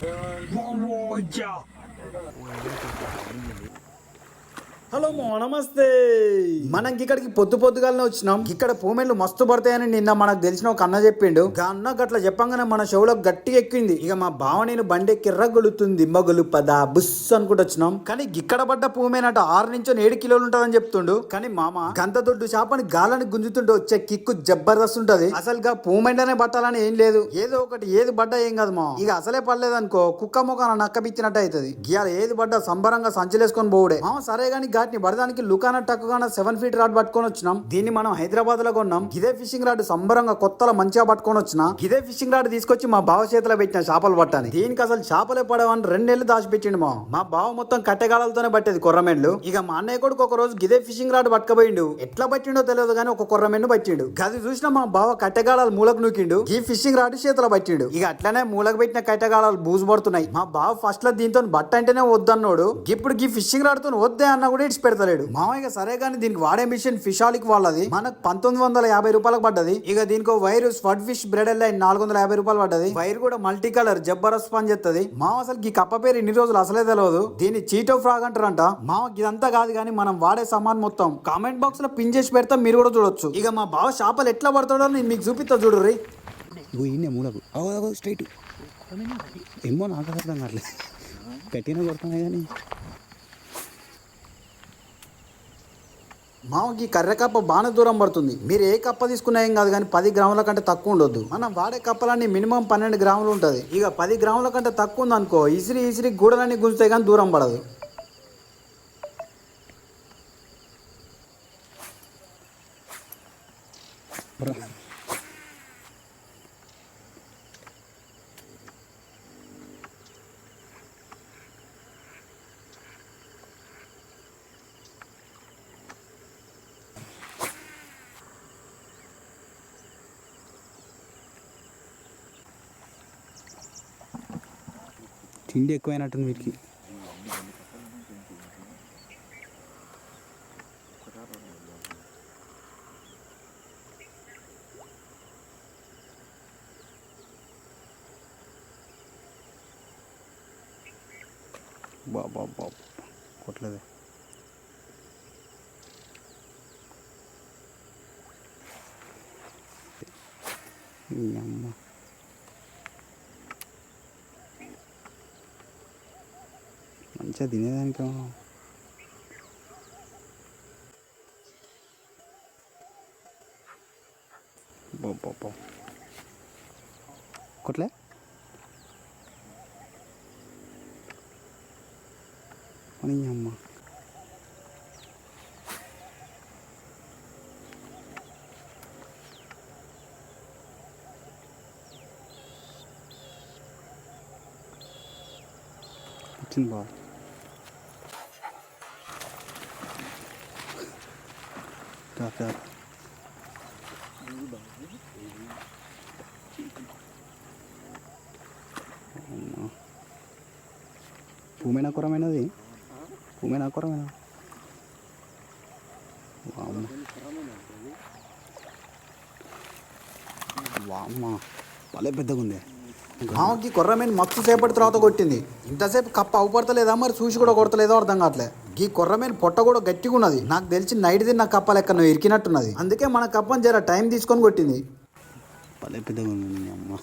我我我。హలో నమస్తే. మనం ఇక్కడికి పొద్దు పొద్దుగాలనే వచ్చినాం. ఇక్కడ పూమెన్లు మస్తు పడతాయని నిన్న మనకు తెలిసిన ఒక అన్న చెప్పిండు. అన్న గట్ల చెప్పంగానే మన షోలో గట్టి ఎక్కింది. ఇక మా బావ నేను బండి ఎక్కిర్ర గొలుతుంది మగలు పద బుస్ అనుకుంటూ వచ్చినాం. కానీ ఇక్కడ పడ్డ పూమేనట ఆరు నుంచి ఏడు కిలోలు ఉంటుందని చెప్తుండు. కానీ మామ గంత దొడ్డు చేపని గాలని గుంజుతుంటే వచ్చే కిక్కు జబర్దస్త్ ఉంటది. అసలు పూమెంటనే పూమెండనే పట్టాలని ఏం లేదు. ఏదో ఒకటి ఏది పడ్డా ఏం కాదు మా ఇక అసలే పడలేదు అనుకో కుక్క ముఖాన నక్క బిచ్చినట్టు అవుతుంది ఇవాళ ఏది పడ్డా సంబరంగా సంచలేసుకొని పోవుడే. మామ సరే కానీ గాటిని పడడానికి లుకాన టక్కుగాన సెవెన్ ఫీట్ రాడ్ పట్టుకొని వచ్చినాం. దీన్ని మనం హైదరాబాద్లో కొన్నాం. ఇదే ఫిషింగ్ రాడ్ సంబరంగా కొత్తలో మంచిగా పట్టుకొని వచ్చిన ఇదే ఫిషింగ్ రాడ్ తీసుకొచ్చి మా బావ చేతిలో పెట్టిన చేపలు పట్టాను దీనికి అసలు చేపలే పడవని రెండేళ్ళు దాచిపెట్టిండు మా మా బావ మొత్తం కట్టెగాలతోనే పట్టేది కొర్రమెండ్లు. ఇక మా అన్నయ్య కొడుకు ఒక రోజు గిదే ఫిషింగ్ రాడ్ పట్టుకపోయిండు. ఎట్లా పట్టిండో తెలియదు కానీ ఒక కొర్రమెండు పట్టిండు. గది చూసిన మా బావ కట్టెగాళాలు మూలకు నూకిండు. ఈ ఫిషింగ్ రాడ్ చేతిలో పట్టిండు. ఇక అట్లనే మూలకు పెట్టిన కట్టెగాళాలు బూజు పడుతున్నాయి మా బావ ఫస్ట్లో దీంతో బట్ట అంటేనే వద్దన్నాడు. ఇప్పుడు ఈ ఫిషింగ్ రాడ్తో వద్దే అన్న కూడా ఇడిచి పెడతలేడు. మామయ్య సరే కానీ దీనికి వాడే మిషన్ ఫిషాలిక్ వాళ్ళది. మనకు పంతొమ్మిది వందల యాభై రూపాయలకు పడ్డది. ఇక దీనికి వైర్ స్వడ్ ఫిష్ బ్రెడ్ లైన్ నాలుగు వందల యాభై రూపాయలు పడ్డది. వైర్ కూడా మల్టీ కలర్ జబ్బరస్ పని చేస్తుంది మామ అసలు ఈ కప్ప పేరు ఇన్ని రోజులు అసలే తెలియదు దీన్ని చీటో ఫ్రాగ్ అంటారంట. మామ ఇదంతా కాదు కానీ మనం వాడే సామాన్ మొత్తం కామెంట్ బాక్స్లో పిన్ చేసి పెడతాం మీరు కూడా చూడొచ్చు. ఇక మా బావ చేపలు ఎట్లా పడతాడో నేను మీకు చూపిస్తా చూడు రీ. మూలకు. స్ట్రైట్ ఏమో నాకు అర్థం కావట్లేదు కొడుతున్నాయి కానీ మామకి కర్రె కప్ప బాగానే దూరం పడుతుంది. మీరు ఏ కప్ప తీసుకున్నా ఏం కాదు కానీ పది గ్రాముల కంటే తక్కువ ఉండొద్దు. మనం వాడే కప్పలన్నీ మినిమం పన్నెండు గ్రాములు ఉంటుంది. ఇక పది గ్రాముల కంటే తక్కువ ఉంది అనుకో ఇసిరి ఇసిరి గూడలన్నీ గుంజుతాయి కానీ దూరం పడదు. తిండి ఎక్కువైనట్టుంది వీటికి బాబా బాబా కొట్టలేదే ఈ అమ్మ మంచిగా తినేదానికి బాబా కొట్లే అని అమ్మ వచ్చింది బాగా రా, రా. అమ్మా. భూమేనా కూరమైనది భూమేనా కూరమైనా వామ్మ భలే పెద్దగా ఉంది మామకి కొర్రమైన మస్తు సేపటి తర్వాత కొట్టింది ఇంతసేపు కప్ప అవుపడతలేదా మరి చూసి కూడా కొడతలేదో అర్థం కావట్లే ఈ కొర్రమీను పొట్ట కూడా గట్టిగా ఉన్నది. నాకు తెలిసి నైట్ తిన్న కప్ప లెక్క నువ్వు ఇరికినట్టున్నది. అందుకే మన కప్పని జర టైం తీసుకొని కొట్టింది. పెద్దగా ఉంది అమ్మ.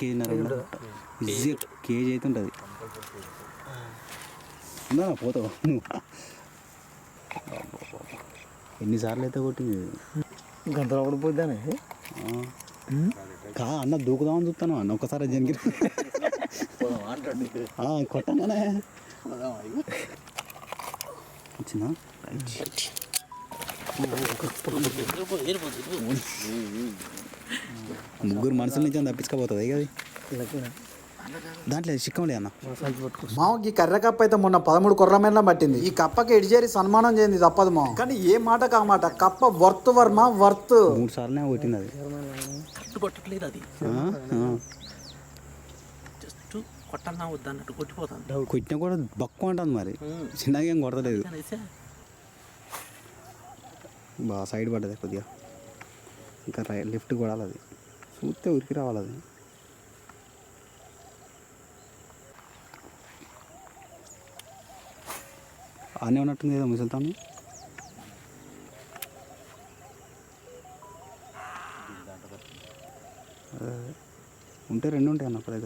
కేజీన్నర ఈజీ కేజీ అయితే ఉంటుంది. పోతావు? ఎన్నిసార్లు అయితే కొట్టింది? గంటలో కూడా పోద్దానే ఆ. కా అన్న దూకుదామని చూస్తాను. అన్న ఒకసారి జనగిరి కొట్టంగానే. వచ్చిందా ముగ్గురు మనుషుల నుంచి తప్పించుకోపోతుంది కదా దాంట్లో సంచి పట్టుకో మామకి కర్ర కప్ప అయితే మొన్న పదమూడు కొర్రమేళ్ళ పట్టింది. ఈ కప్పకి ఎడిచేరి సన్మానం చేయండి తప్పదు మా కానీ ఏ మాట? కామాట కప్ప వర్త్ వర్మ వర్త్. మూడు సార్లు కొట్టింది అది. కొట్టట్లేదు అది. కొట్టాలన్నా కొట్టినా కూడా బక్కు అంటుంది మరి చిన్నగా ఏం కొట్టలేదు బాగా సైడ్ పడ్డది కొద్దిగా. ఇంకా రై లిఫ్ట్ కొడాలి అది. చూస్తే ఉరికి రావాలి అది. ఆనే ఉన్నట్టుంది కదా ముసల్తాను. ఉంటే రెండు ఉంటాయి అన్న ఒకటే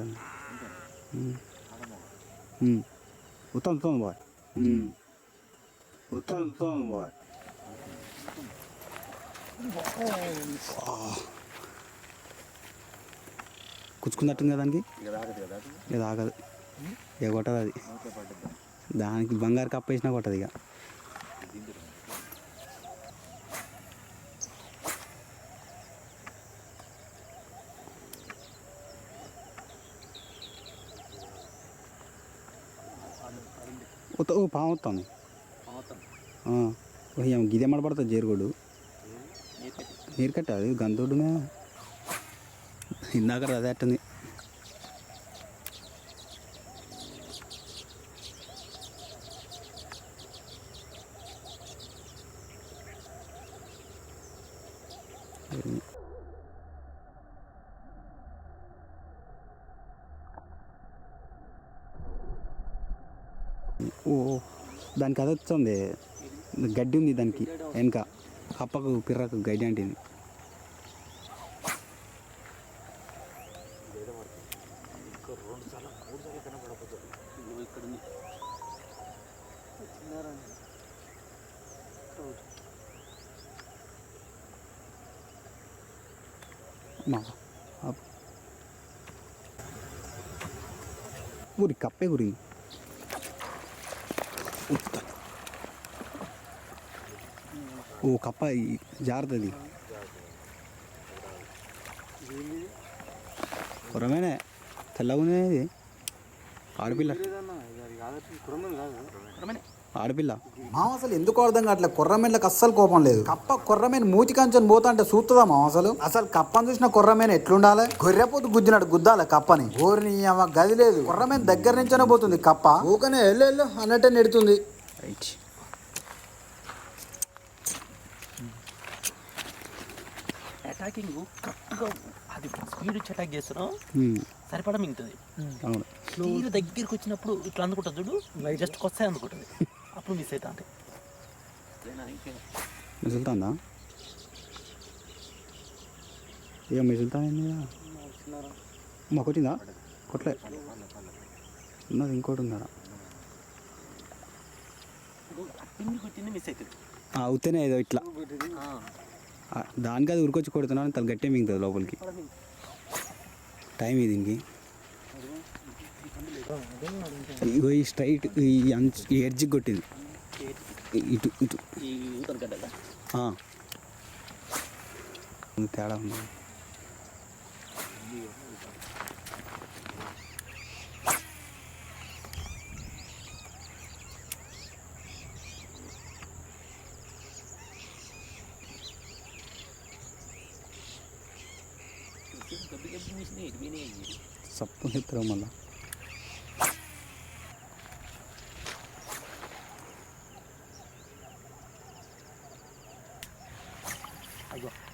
ఉత్తమ్ ఉత్తమ్ బాయ్. ఉత్తమ్ ఉత్తమ్ బాయ్ కుచ్చుకున్నట్టుంది కదా దానికి ఇది ఆగదు ఇక కొట్టదు అది దానికి బంగారు కప్ప వేసినా కొట్టదు ఇక ఓ పాము వస్తుంది గిదే పడుతుంది జేరుగోడు నీరు కట్ట అది గంతుడునే ఇందాక అదే అట్టుంది ఓ దానికి అది వస్తుంది. గడ్డి ఉంది దానికి వెనక. కప్పకు పిర్రకు గడ్డి అంటే మా ఊరి కప్పే గురి ఓ కప్ప ఈ- జారుతుంది కురమేనే తెల్లగునే ఇది ఆడపిల్ల ఆడపిల్ల. మామ అసలు ఎందుకు అర్థం కావట్లే. కొర్రమేన్లకు అస్సలు కోపం లేదు. కప్ప కొర్రమేన్ మూతి కంచని పోతా అంటే చూస్తుందా మామ అసలు? అసలు కప్పని చూసిన కొర్రమేన్ ఎట్లుండాలి? గొర్రెపోతు గుద్దినట్టు గుద్దాలి కప్పని. ఊరిని అమ్మ గది లేదు. కొర్రమేన్ దగ్గర నుంచనే పోతుంది కప్ప. ఊకనే వెళ్ళు వెళ్ళు అన్నట్టే నెడుతుంది. రైట్. అటాకింగ్ కరెక్ట్గా అది స్పీడ్ వచ్చి అటాక్ చేస్తున్నాం ఉమ్, సరిపడా మింగుతుంది తీరు దగ్గరికి వచ్చినప్పుడు ఇట్లా అందుకుంటుంది చూడు జస్ట్ కొస్తాయి అందుకుంటుంది. అప్పుడు మిస్ అవుతా అంటే మిసులుతుందా ఇక మిసులుతానండి మా కొట్టిందా కొట్టలే ఉన్నది ఇంకోటి ఉందా వచ్చింది అవుతేనే ఏదో ఇట్లా. ఆ, దానికి అది ఉరికొచ్చి కొడుతున్నాను తను గట్టే మింగుతుంది లోపలికి. టైం ఇది దీనికి. ఇగో ఈ స్ట్రైట్ ఈ అంచు ఈ ఎడ్జికి కొట్టింది. ఇటు ఇటు. తేడా ఉంది? చెప్తారు మళ్ళా?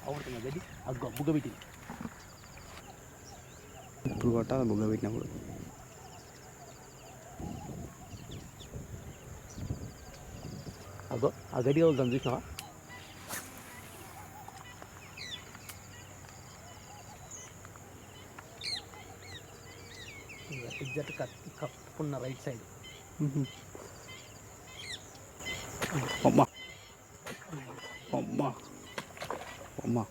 అవుతున్నా గడ్డి. అగ్గో బుగ్గ పెట్టి ఇప్పుడు కొట్టాలి? బుగ్గ పెట్టినప్పుడు. అగో ఆ గడ్డి అవుతాను చూసినావా కత్తి కప్పుకున్న రైట్ సైడ్. అమ్మా. అమ్మా. అమ్మా.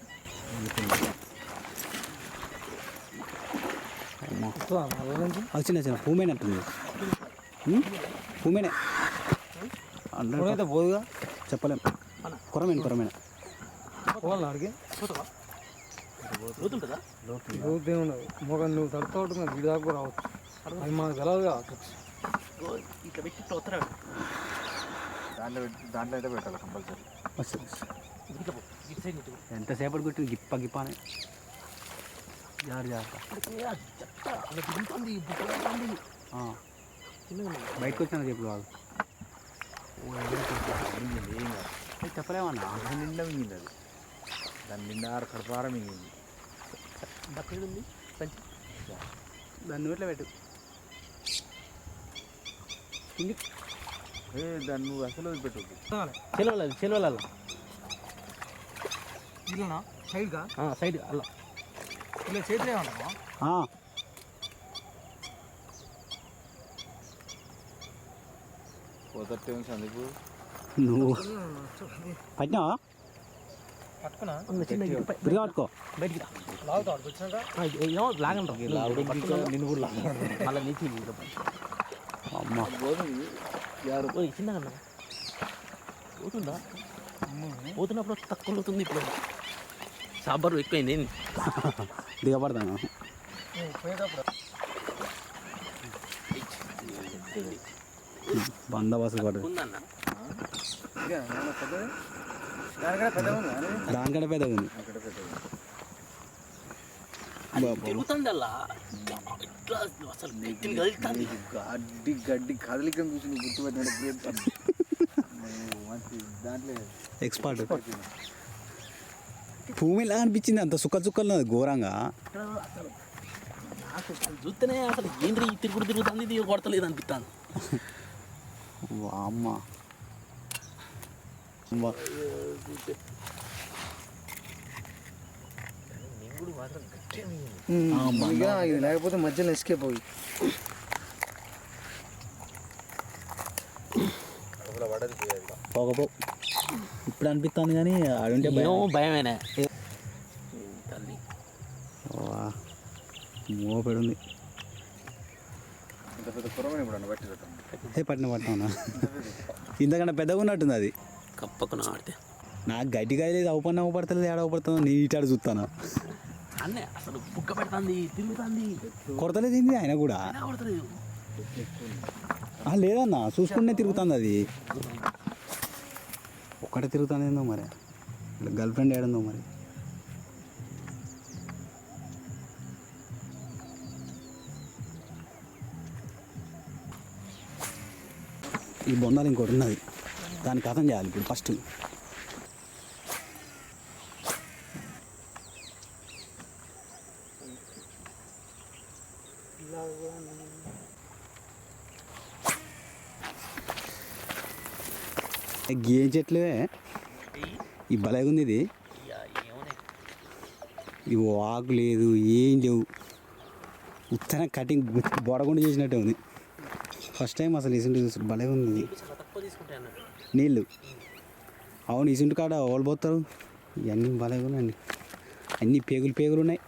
అమ్మా. అది చిన్న చిన్న. పూమేనట్టుంది పూమేనే అయితే పోదుగా? చెప్పలేం. కొరమేను కొరమేన పోతే ఉండదు మొగ నువ్వు తడుతూ ఉంటుంది వీడి దాకా కూడా రావచ్చు. అది కావచ్చు ఇగో ఇట్లా పెట్టి వస్తాడు దాంట్లో పెట్టి దాంట్లో అయితే పెట్టాలి కంపల్సరీ. ఎంతసేపటి కొట్టింది గిప్ప గిప్ప అని జారు జాగ్రత్త. బయటకు వచ్చిన చెప్పుడు కాదు. ఏ, చెప్పలేమన్నా దాని నిండా మింగింది అది. దాని నిండా ఆరు కడపారం మింగింది. పంచి దాన్ని నోట్లో పెట్టు. దాన్ని నువ్వు అసలు వదిలిపెట్టకు చెలవలేదు చెలవలేదు. ఇల్లనా సైడ్గా సైడ్ అలా. ఇలా చేతులు ఏమంటావా సందీపు నువ్వు పట్టినావా? పట్టుకున్నా? పట్టుకో బయటికి రా. లాగుతా అక్కడికి వచ్చినాక? ఆ, ఏమో లాగండి నిన్ను కూడా లాగండి మళ్ళీ నీచి అమ్మ. అన్న. పోతుందా? పోతున్నప్పుడు తక్కువ అవుతుంది ఇప్పుడు. సాంబార్ ఎక్కువైంది. ఏంది దిగబడతాను బందోబస్తు కానీ దానికంటే పెద్దగా ఉంది. అక్కడ పెద్ద తిరుగుతుంది అలా ఇట్లా అసలు గట్టిని కలుగుతుంది గడ్డి గడ్డి గుర్తుపెట్టినట్టు మంచి దాంట్లో ఎక్స్పర్ట్ భూమి ఎలా అనిపించింది అంత సుక్క చుక్కలు ఘోరంగా. చూస్తేనే అసలు ఏంటి తిరుగుడు తిరుగుతుంది ఇది కొడతలేదు అనిపిస్తాను అమ్మ అమ్మ. నింగుడు మాత్రం గట్టిగా అమ్మ. ఇక ఇది లేకపోతే మధ్యలో ఎస్కేప్ పోకపో ఇప్పుడు అనిపిస్తుంది కానీ ఆడుంటే భయం. భయమేనే. తల్లి వా, మోపెడు ఉంది ఇంత పెద్ద కురమని ఇప్పుడు అన్న బట్టి పెట్టాను ఏ పట్టిన పట్టినా ఇంతకన్నా పెద్దగా ఉన్నట్టుంది అది కప్పకున ఆడితే. నాకు గడ్డి కాయలేదు అవపడిన అవపడుతుంది ఏడ అవపడుతుందో నేను ఇటాడు చూస్తాను? అన్నే అసలు బుక్క పెడుతుంది తిరుగుతుంది కొడతలేదు ఏంది ఆయన కూడా. కొడతలేదు. ఆ, లేదన్నా చూసుకుంటే తిరుగుతుంది అది. ఒక్కటే తిరుగుతుంది ఏందో మరి. గర్ల్ ఫ్రెండ్ ఏడుందో మరి. ఈ బొందాలు ఇంకోటి ఉన్నది. దాన్ని కథం చేయాలి ఇప్పుడు ఫస్ట్. గేమ్ చెట్లే? ఈ భలేగా ఉంది ఇది. ఏమోనే ఇది వాకు లేదు ఏం లేవు. ఉత్తన కటింగ్ బొడగుండి చేసినట్టే ఉంది. ఫస్ట్ టైం అసలు ఇసుంటి చూసి భలే ఉంది నీళ్ళు. అవును ఇసుంటి కాడ ఓళ్ళు పోతారు? ఇవన్నీ భలే ఉన్నాయండి అన్ని పేగులు పేగులు ఉన్నాయి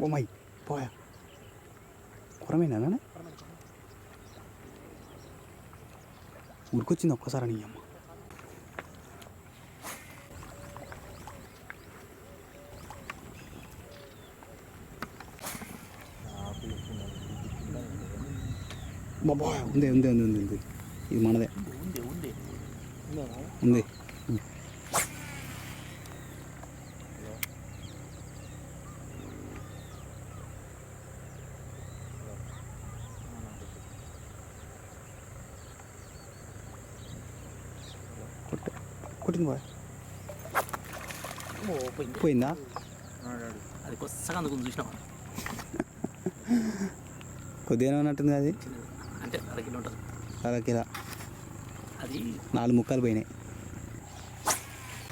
ఓ మై పోయా కూరమేనా ఉరికొచ్చింది ఒక్కసారి నీ అమ్మ బాబోయ్ ఉంది ఉంది ఉంది ఉంది ఉంది ఇది మనదే ఉంది ఓ పోయింది పోయిందా అది కొత్తగా చూసినావా కొద్దిగానే ఉన్నట్టుంది అది చిన్నది. అంటే అరకిలో ఉంటుంది అరకిలా అది నాలుగు ముక్కలు పోయినాయి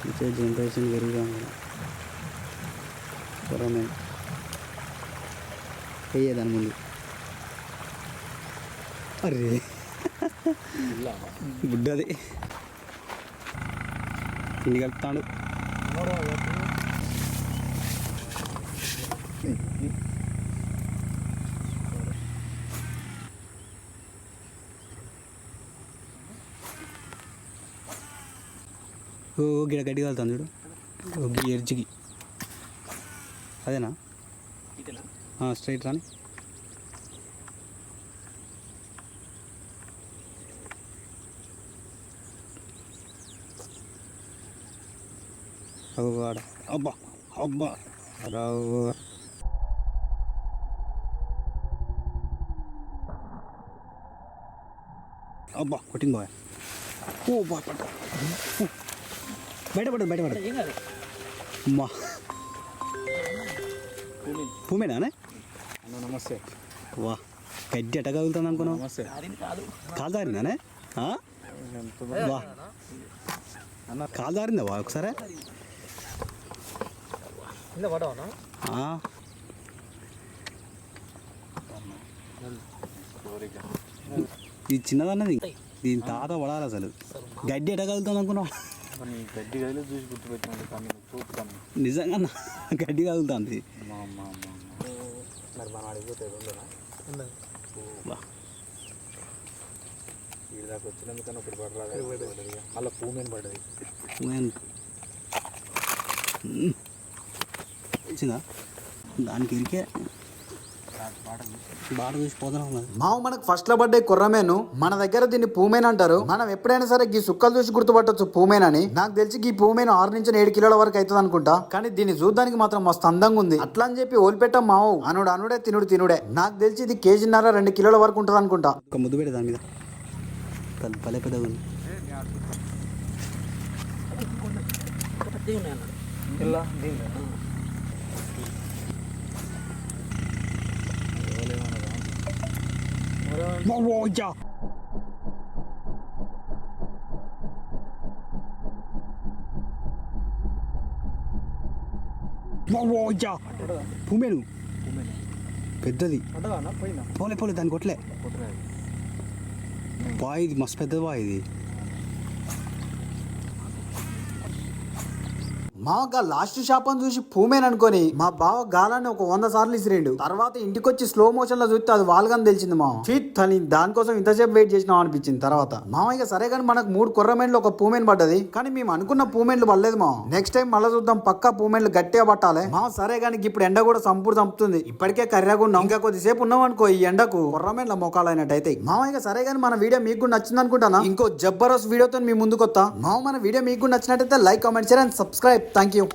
ఫ్యూచర్ జనరేషన్ పెరుగుతుంది గవర్నమెంట్ వెయ్యే దాని ముందు అరే బుడ్డది తిండి కలుపుతాడు ఓ గిడ గడ్డి కలుతాను చూడు. ఓ గీ ఎడ్జ్కి అదేనా? స్ట్రైట్ రాని. అగో ఆడ అబ్బా అబ్బా రావు అబ్బా కొట్టింది బాయ్ ఓ పడ్డ బయట పడదు బయట పడదు ఏం కాదు. అమ్మా. పూమేనానే అన్న నమస్తే. వా గడ్డి ఎట్ట కదులుతుంది అనుకున్నావు? నమస్తే. అది కాదు. కాలు జారిందానే ఆ? వా. జారిందా వా ఒకసారి? కింద పడవనా? ఇది చిన్నదన్నది దీని తాత పడాలి అసలు. గడ్డి ఎట్ట కదులుతుంది అనుకున్నావు? గడ్డి గదిలో చూసి గుర్తుపెట్టినాడు కానీ చూస్తాను నిజంగా గడ్డి కదులుతుంది. మరి మనం అడిగిపోతే ఉండేనా వా. వీడి దాకా వచ్చినందుకన్నా ఇప్పుడు పడరాదు. మళ్ళీ పూ మీద పడ్డది. వచ్చిందా? దానికి ఇరికే మావు మనకు ఫస్ట్లో పడ్డే కుర్రమేను మన దగ్గర దీన్ని పూమేన్ అంటారు. మనం ఎప్పుడైనా సరే ఈ సుక్కలు చూసి గుర్తుపట్టొచ్చు పూమేన్ అని నాకు తెలిసి ఈ పూమేన్ ఆరు నుంచి ఏడు కిలోల వరకు అవుతుంది అనుకుంటా. కానీ దీన్ని చూడడానికి మాత్రం మస్తు అందంగా ఉంది. అట్లా అని చెప్పి ఓలిపెట్టాం మావు. అనుడు అనుడే తినుడు తినుడే. నాకు తెలిసి ఇది కేజీన్నర రెండు కిలోల వరకు ఉంటుంది అనుకుంటా. ఒక ముద్దు పెడే దాని మీద. పల్లె ఉంది. ఉన్నాయి అన్నాడు ఇలా దీని పూమేను పెద్దది పోలే పోలే దాన్ని కొట్టలే. బాయ్ ఇది మస్తు పెద్దది బాయ్ ఇది మా లాస్ట్ షాపం చూసి పూమేన్ అనుకొని మా బావ గాలాన్ని ఒక వంద సార్లు ఇసిరిండు. తర్వాత ఇంటికొచ్చి స్లో మోషన్లో చూస్తే అది వాళ్ళగాని తెలిసింది మా. ఫిత్ అని దానికోసం ఇంతసేపు వెయిట్ చేసినాం అనిపించింది తర్వాత. మామయ్య సరే కానీ మనకు మూడు కుర్రమేన్లు ఒక పూమేన్ పడ్డది. కానీ మేము అనుకున్న పూమేన్లు పడలేదు మా. నెక్స్ట్ టైం మళ్ళీ చూద్దాం పక్క పూమేన్లు గట్టిగా పట్టాలి. మామ సరే కానీ ఇప్పుడు ఎండ కూడా సంపూర్ చంపుతుంది. ఇప్పటికే కర్రెగా ఉన్నాం ఇంకా కొద్దిసేపు ఉన్నాం అనుకో ఈ ఎండకు కుర్రమేన్ల మొక్కలు అయినట్టయితే మామయ్య సరే కానీ మన వీడియో మీకు కూడా నచ్చింది అనుకుంటానా? ఇంకో జబ్బరస్ వీడియోతో మీ ముందుకు వస్తా మామ మన వీడియో మీకు కూడా నచ్చినట్టయితే like comment share and subscribe Thank you.